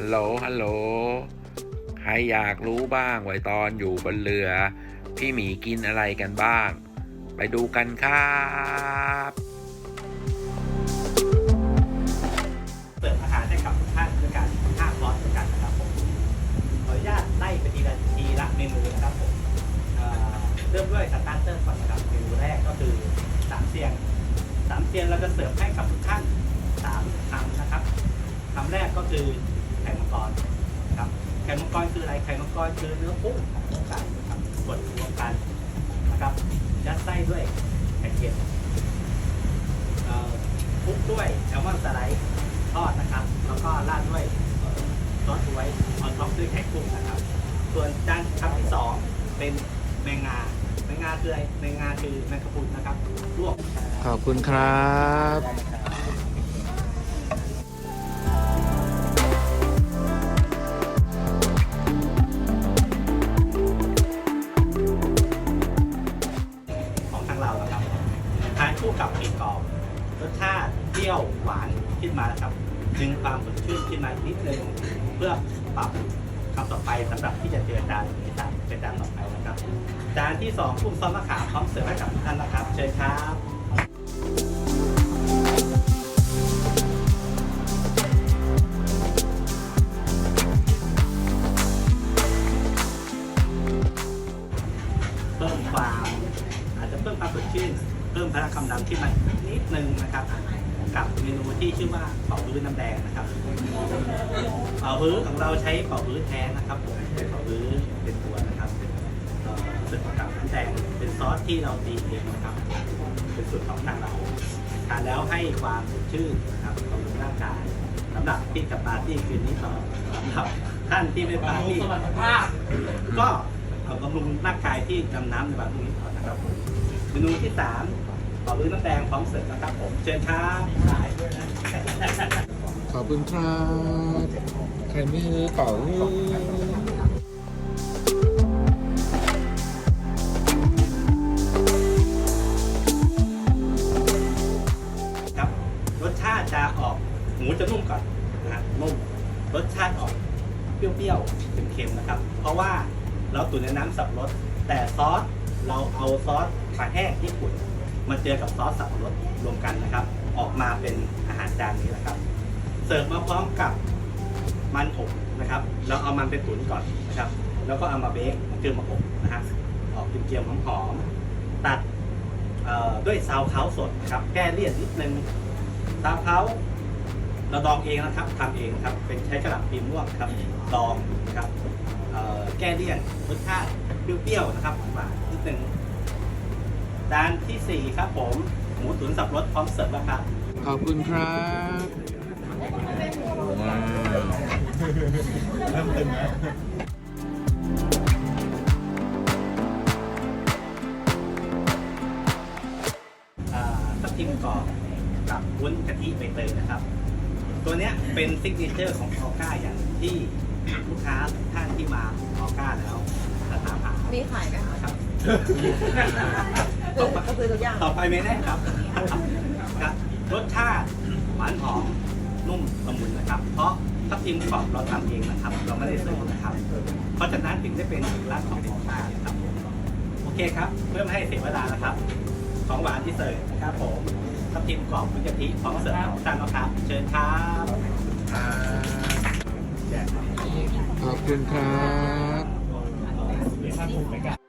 ฮัลโหล ฮัลโหล ใครอยากรู้บ้างไว้ตอนอยู่บนเรือ พี่หมีกินอะไรกันบ้าง ไปดูกันครับเสิร์ฟอาหารให้กับทุกท่านด้วยกันห้าคอร์สด้วยกันนะครับผม ขออนุญาตไล่ไปทีละทีละเมนูนะครับผมเอ่อเริ่มด้วยสตาร์เตอร์ก่อนนะครับเมนูแรกก็คือสามเสียงสามเสียงเราจะเสิร์ฟให้กับทุกท่านสามคำนะครับคำแรกก็คือ ข่มังกรนะครับไข่มังกรคืออะไรไข่มังกรคือเนื้อกุ้งของไก่นะครับบดรวมกันนะครับยัดไส้ด้วยไข่เค็มเอ่อคลุกด้วยแซลมอนสไลด์ทอดนะครับ แล้วก็ราดด้วยซอสไว้ออนท็อปด้วยไข่กุ้งนะครับ ส่วนจานคำที่สองเป็นแมงงาแมงงาคืออะไรแมงงาคือแมงกะพรุนนะครับลวกขอบคุณครับ อบรสชาติเปรี้ยวหวานขึ้นมานะครับ ดึงความสดชื่นขึ้นมานิดนึงเพื่อปรับคำต่อไปสำหรับที่จะเจอจานนี้จานเป็นจานต่อไปนะครับจานที่สองกุ้งซอสมะขามพร้อมเสิร์ฟให้กับทุกท่านนะครับ เชิญครับเพิ่มความอาจจะเพิ่มความสดชื่น เพิ่มพลังกำลังที่มันนิดนึงนะครับ กับเมนูที่ชื่อว่าเป่าฮื้อน้ำแดงนะครับเป่าฮื้อของเราใช้เป่าฮื้อแท้นะครับผมเป็นเป่าฮื้อเป็นตัวนะครับเอ่อเป็นกับน้ำแดงเป็นซอสที่เราตีเองนะครับ เป็นสูตรของทางเราทานแล้วให้ความสดชื่นนะครับบำรุงร่างกายสำหรับที่จะปาร์ตี้คืนนี้ต่อครับท่านที่ไม่ปาร์ตี้ก็เอาบำรุงร่างกายที่ดำน้ำในบางพรุ่งนี้ก่อนนะครับผม เมนูที่สามต่อด้วยน้ำแดงพร้อมเสิร์ฟนะครับผม เชิญครับขอบคุณครับใครไม่รู้เป่าครับรสชาติจะออกหมูจะนุ่มก่อนนะฮะนุ่มรสชาติออกเปรี้ยวๆเค็มๆนะครับ เพราะว่าเราตุ๋นในน้ำสับปะรดแต่ซอส เราเอาซอสปลาแห้งญี่ปุ่นมาเจอกับซอสสับปะรดรวมกันนะครับ ออกมาเป็นอาหารจานนี้นะครับ เสิร์ฟมาพร้อมกับมันอบนะครับ เราเอามันไปตุ๋นก่อนนะครับ แล้วก็เอามาเบคคือมาอบนะฮะออกเกรียมๆหอมๆตัดด้วยซาวเขาสดนะครับ แก้เลี่ยนนิดนึงซาวเขาเราดองเองนะครับทำเองครับ เป็นใช้กระหล่ำปีม่วงครับ ดองนะครับแก้เลี่ยนรสชาติเปรี้ยวๆนะครับหวาน จานที่สี่ครับผม หมูตุ๋นสับปะรสพร้อมเสิร์ฟแล้วครับ ขอบคุณครับว้าวอ่าทับทิมกรอบกับวุ้นกะทิใบเตยนะครับ ตัวเนี้ยเป็นซิกเนเจอร์ของออก้าอย่างที่ลูกค้าท่านที่มาออก้าแล้วจะตามหามีขายไหมคะครับ คือก็คือทุกอย่างต่อไปไม่แน่ครับครับ รสชาติหวานหอมนุ่มละมุนนะครับ เพราะทับทิมกรอบเราทำเองนะครับ เราไม่ได้ซื้อนะครับ เพราะฉะนั้นถึงได้เป็นเอกลักษณ์ของออก้านะครับผมโอเคครับเพื่อไม่ให้เสียเวลานะครับ ของหวานที่เสิร์ฟนะครับผมทับทิมกรอบวุ้นกะทิพร้อมเสิร์ฟของทางนะครับ เชิญครับแจกครับขอบคุณครับ